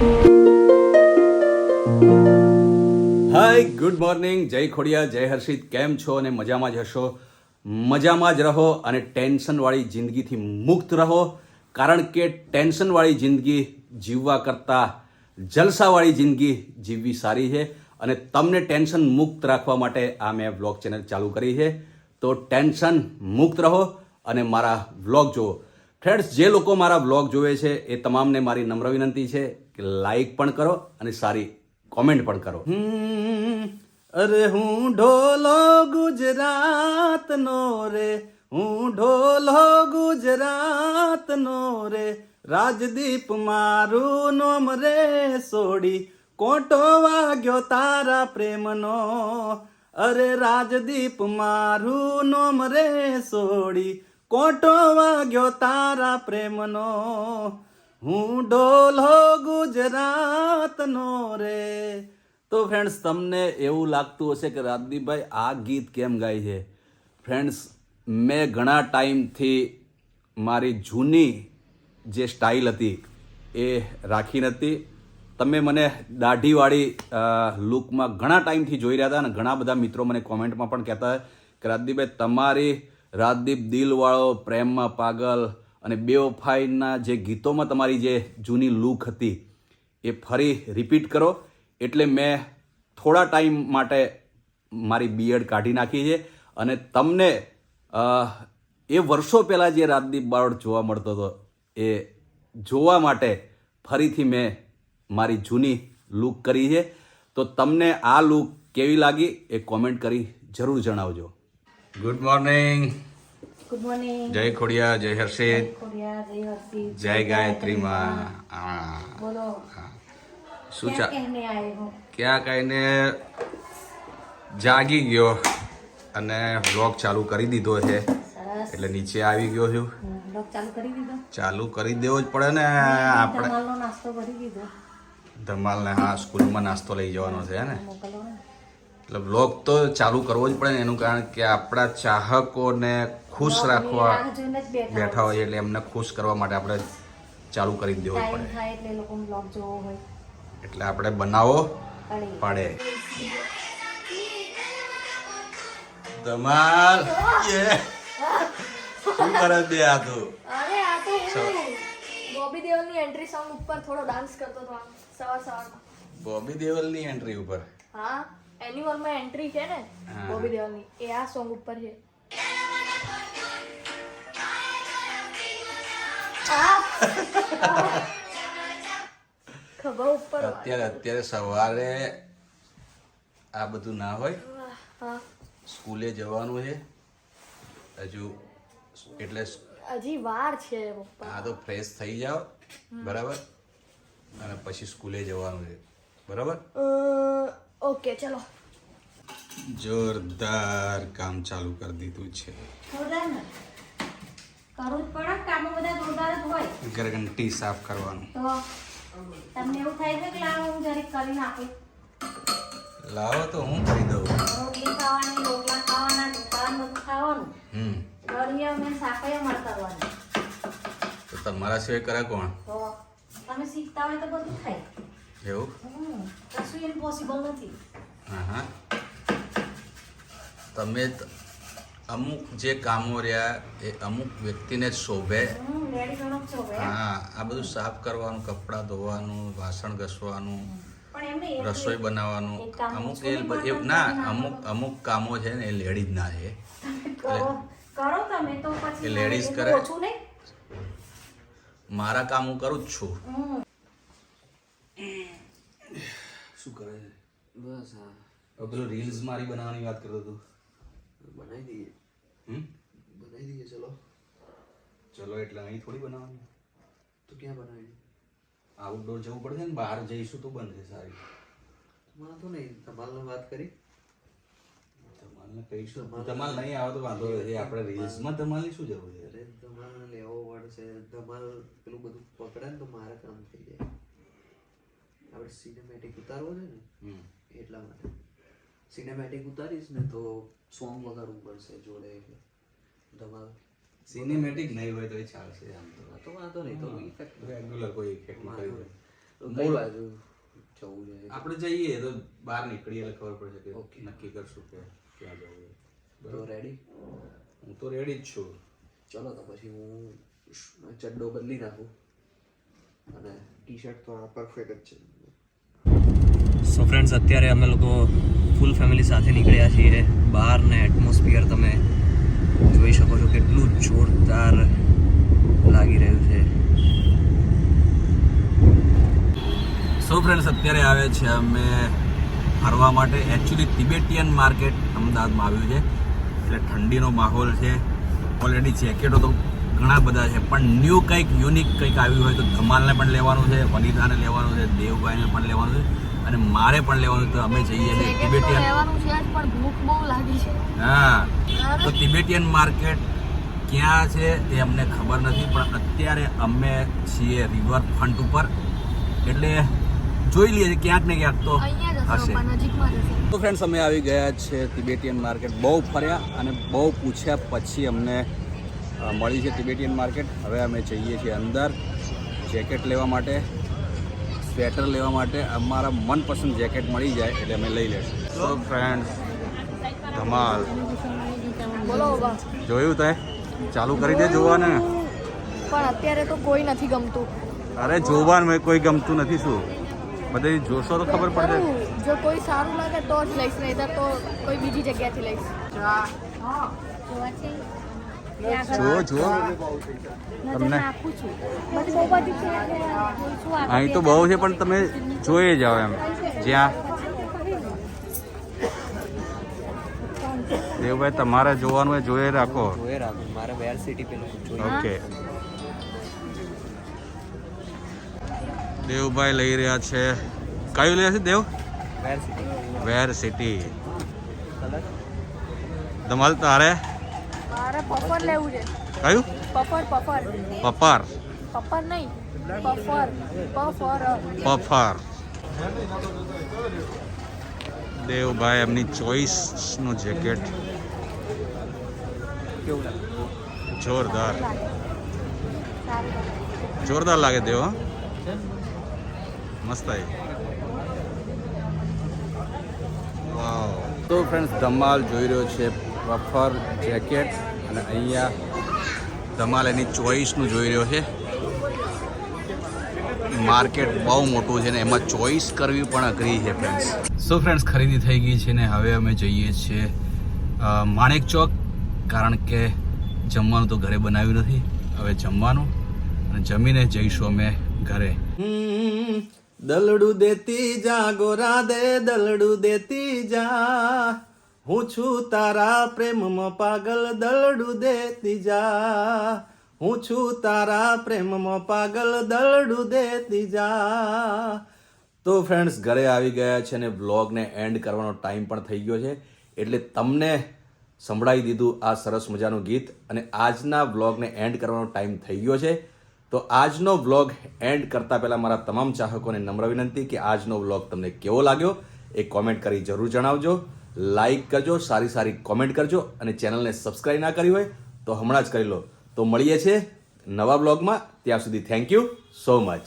Hi good morning જય ખોડિયા જય હર્ષિત. કેમ છો અને મજામાં જ હશો? મજામાં જ રહો અને ટેન્શનવાળી જિંદગીથી મુક્ત રહો. કારણ કે ટેન્શનવાળી જિંદગી જીવવા કરતાં જલસાવાળી જિંદગી જીવવી સારી છે અને તમને ટેન્શન મુક્ત રાખવા માટે આ મેં વ્લોગ ચેનલ ચાલુ કરી છે. તો ટેન્શન મુક્ત રહો અને મારા વ્લોગ જુઓ. ફ્રેન્ડ્સ જે લોકો મારા વ્લોગ જોવે છે એ તમામને મારી નમ્ર વિનંતી છે. કે લાઈક પણ કરો અને સારી કોમેન્ટ પણ કરો. અરે હું ઢોલો ગુજરાતનો રે, હું ઢોલો ગુજરાતનો રે, રાજદીપ મારું નોમ રે સોડી, કોટો વાગ્યો તારા પ્રેમનો, અરે રાજદીપ મારું નોમ રે સોડી, કોટો વાગ્યો તારા પ્રેમનો હું ડોલો ગુજરાતનો રે. તો ફ્રેન્ડ્સ તમને એવું લાગતું હશે કે રાજદીપભાઈ આ ગીત કેમ ગાય છે? ફ્રેન્ડ્સ મેં ઘણા ટાઈમથી મારી જૂની જે સ્ટાઇલ હતી એ રાખી નથી. તમે મને દાઢીવાળી લુકમાં ઘણા ટાઈમથી જોઈ રહ્યા હતા અને ઘણા બધા મિત્રો મને કોમેન્ટમાં પણ કહેતા કે રાજદીપભાઈ, તમારી રાજદીપ દિલવાળો પ્રેમમાં પાગલ અને બેવફાઈના જે ગીતોમાં તમારી જે જૂની લુક હતી, એ ફરી રિપીટ કરો. એટલે મેં થોડા ટાઈમ માટે મારી બીએડ કાઢી નાખી છે. અને તમને એ વર્ષો પહેલાં જે રાજદીપ બારોટ જોવા મળતો હતો, એ જોવા માટે ફરીથી મેં મારી જૂની લુક કરી છે. તો તમને આ લુક કેવી લાગી એ કોમેન્ટ કરી જરૂર જણાવજો. ગુડ મોર્નિંગ ગુડ મોર્નિંગ જય ખોડિયા જય હર્ષિત ખોડિયા જય હર્ષિત જય ગાયત્રીમાં હા બોલો શું ચા ક્યાં કહીને જાગી ગયો અને વ્લોગ ચાલુ કરી દીધો છે. એટલે નીચે આવી ગયો છું. ચાલુ કરી દેવો જ પડે ને આપણે ધમાલ ને ધમાલને હા સ્કૂલમાં નાસ્તો લઈ જવાનો છે ને? એટલે બ્લોગ તો ચાલુ કરવો જ પડે ને એનું કારણ કે આપણા ચાહકોને ખુશ રાખવા બેઠા હોય એટલે એમને ખુશ કરવા માટે આપણે ચાલુ કરી દેવો પડે. એટલે આપણે બનાવો પડે. યે. શું કરે બે આ તું? બોબી દેઓલની એન્ટ્રી સોંગ ઉપર થોડો ડાન્સ કરતો હતો સવાર સવારમાં. બોબી દેવલની એન્ટ્રી ઉપર? હા. એન્યુઅલમાં એન્ટ્રી છે ને બોબી દેવલની એ આ સોંગ ઉપર છે. ખબર ખભા ઉપર અત્યારે અત્યારે સવારે આ બધું ના હોય. સ્કૂલે જવાનું છે. હજુ એટલે હજી વાર છે આ તો ફ્રેશ થઈ જાઓ. બરાબર? અને પછી સ્કૂલે જવાનું છે. બરાબર? ઓકે ચલો. જોરદાર કામ ચાલુ કરી દીધું છે. કરવું જ પડે કામો બધા જોરદાર જ હોય. ગરગંટી સાફ કરવાનું. તો તમને એવું થાય છે કે લાવો હું જરીક કરી નાખું લાવો તો હું કરી દઉં. રોટલી ખાવાની રોટલા ખાવાના દુકાન બધું ખાવાનું. હમ. દળીએ અને સાફે મળ કરવાની. તો તમારા સિવાય કરે કોણ? તો તમે શીખતા હોય તો બધું થાય. એવું? કશું ઇમ્પોસિબલ નથી. હા હા તમે અમુક જે કામો રહ્યા એ અમુક વ્યક્તિને જ શોભે. હા આ બધું સાફ કરવાનું કપડાં ધોવાનું વાસણ ઘસવાનું રસોઈ બનાવવાનું. અમુક એ ના અમુક અમુક કામો છે ને એ લેડીઝ ના છે. કરો તમે તો પછી ladies કરે. મારા કામ હું કરું જ છું. શું કરે છે? બસ હા પેલો રીલ્સ મારી બનાવવાની વાત કરતો હતો. બનાવી દઈએ. હમ? બનાવી દઈએ ચલો. ચલો એટલે અહીં થોડી બનાવવાની. તો ક્યાં બનાવી આઉટડોર જવું પડશે ને? બહાર જઈશું તો બનશે સારી. વાંધો નહીં તમારે વાત કરી. ધમાલને કહીશું. ધમાલ નહીં આવે તો વાંધો નથી. આપણે રીલ્સમાં ધમાલની શું જરૂર છે? અરે ધમાલ લેવો પડશે. ધમાલ પેલું બધું પકડે ને તો મારે કામ થઈ જાય. આપણે સિનેમેટિક ઉતારવો છે ને એટલા માટે. સિનેમેટિક ઉતારીશ ને તો સોંગ વગાડવું પડશે જોડે એટલે ધમાલ. સિનેમેટિક નહીં હોય તો એ ચાલશે આમ તો. તો વાંધો નહીં તો ઇફેક્ટ રેગ્યુલર કોઈ ઇફેક્ટ દે કઈ બાજુ જવું છે? આપણે જઈએ તો બહાર નીકળીએ એટલે ખબર પડશે કે ઓકે. નક્કી કરશું કે ક્યાં જવું તો રેડી હું તો રેડી જ છું. ચલો તો પછી હું ચડ્ડો બદલી નાખું. અને ટી શર્ટ તો આ પરફેક્ટ જ છે. સો ફ્રેન્ડ્સ અત્યારે અમે લોકો ફૂલ ફેમિલી સાથે નીકળ્યા છીએ. બહાર ને એટમોસ્ફિયર તમે જોઈ શકો છો કેટલું જોરદાર લાગી રહ્યું છે. સો ફ્રેન્ડ્સ અત્યારે આવે છે અમે ફરવા માટે. એકચ્યુઅલી તિબેટિયન માર્કેટ અમદાવાદમાં આવ્યું છે. એટલે ઠંડીનો માહોલ છે. ઓલરેડી જેકેટો તો ઘણા બધા છે, પણ ન્યૂ કંઈક યુનિક કંઈક આવ્યું હોય તો ધમાલને પણ લેવાનું છે, વનિતાને લેવાનું છે, દેવભાઈને પણ લેવાનું છે. અને મારે પણ લેવાનું તો અમે જઈએ છીએ. તિબેટિયન લેવાનું છે પણ ભૂખ બહુ લાગી છે. હા. તો તિબેટિયન માર્કેટ ક્યાં છે એ અમને ખબર નથી પણ અત્યારે અમે છીએ રિવર ફ્રન્ટ ઉપર. એટલે જોઈ લઈએ છીએ ક્યાંક ને ક્યાંક તો હશે તો ફ્રેન્ડ્સ અમે આવી ગયા છે તિબેટિયન માર્કેટ. બહુ ફર્યા અને બહુ પૂછ્યા પછી અમને મળી છે તિબેટિયન માર્કેટ. હવે અમે જઈએ છીએ અંદર. જેકેટ લેવા માટે. સ્વેટર લેવા માટે અમારા મનપસંદ જેકેટ મળી જાય એટલે અમે લઈ લેશું તો ફ્રેન્ડ્સ ધમાલ. બોલો જોયું તે ચાલુ કરી દે જોવાને. પણ અત્યારે તો કોઈ નથી ગમતું. અરે જોવાનું કોઈ ગમતું નથી શું? બધે જોશો તો ખબર પડશે જો કોઈ સારું લાગે તો જ લઈશ નહીં તો કોઈ બીજી જગ્યાથી લઈશ. જોવા છે. જુઓ જુઓ તમને અહીં તો બહુ છે પણ તમે જોઈ જાઓ એમ. જ્યાં. દેવભાઈ તમારે જોવાનું હોય જોઈ રાખો. જોઈ રાખો. મારે વેર સિટી પેલું ઓકે. દેવભાઈ લઈ રહ્યા છે. કયું લે છે દેવ? Where city. Where city. ધમાલ તારે? મારે પફર લેવું છે. કયું? પફર પફર. પપાર પફર નહીં. પફર પફર. પફર. દેવભાઈ એમની ચોઈસનું જેકેટ. કેવું લાગે? જોરદાર. જોરદાર લાગે દેવ હં? મસ્ત આવી. વાવ. તો ફ્રેન્ડ્સ ધમાલ જોઈ રહ્યો છે પફર જેકેટ. અને અહીંયા ધમાલ એની ચોઈસનું જોઈ રહ્યો છે. માર્કેટ બહુ મોટું છે ને એમાં ચોઈસ કરવી પણ અઘરી છે ફ્રેન્ડ્સ સો ફ્રેન્ડ્સ ખરીદી થઈ ગઈ છે ને હવે અમે જઈએ છીએ માણેક ચોક કારણ કે જમવાનું તો ઘરે બનાવ્યું નથી. હવે જમવાનું અને જમીને જઈશું અમે ઘરે. દલડું દેતી જા ગોરા દે દલડું દેતી જા. હું છું તારા પ્રેમમાં પાગલ દલડું દેતી જા હું છું તારા પ્રેમમાં પાગલ દલડું દેતી જા તો ફ્રેન્ડ્સ ઘરે આવી ગયા છે અને વ્લોગને એન્ડ કરવાનો ટાઈમ પણ થઈ ગયો છે. એટલે તમને સંભળાવી દીધું આ સરસ મજાનું ગીત અને આજના વ્લોગને એન્ડ કરવાનો ટાઈમ થઈ ગયો છે. તો આજનો વ્લોગ એન્ડ કરતાં પહેલાં મારા તમામ ચાહકોને નમ્ર વિનંતી કે આજનો વ્લોગ તમને કેવો લાગ્યો એ કોમેન્ટ કરી જરૂર જણાવજો. લાઈક કરજો, સારી સારી કોમેન્ટ કરજો અને ચેનલને સબસ્ક્રાઈબ ના કરી હોય તો હમણાં જ કરી લો. તો મળીએ છીએ નવા બ્લોગમાં. ત્યાં સુધી થેન્ક યુ સો મચ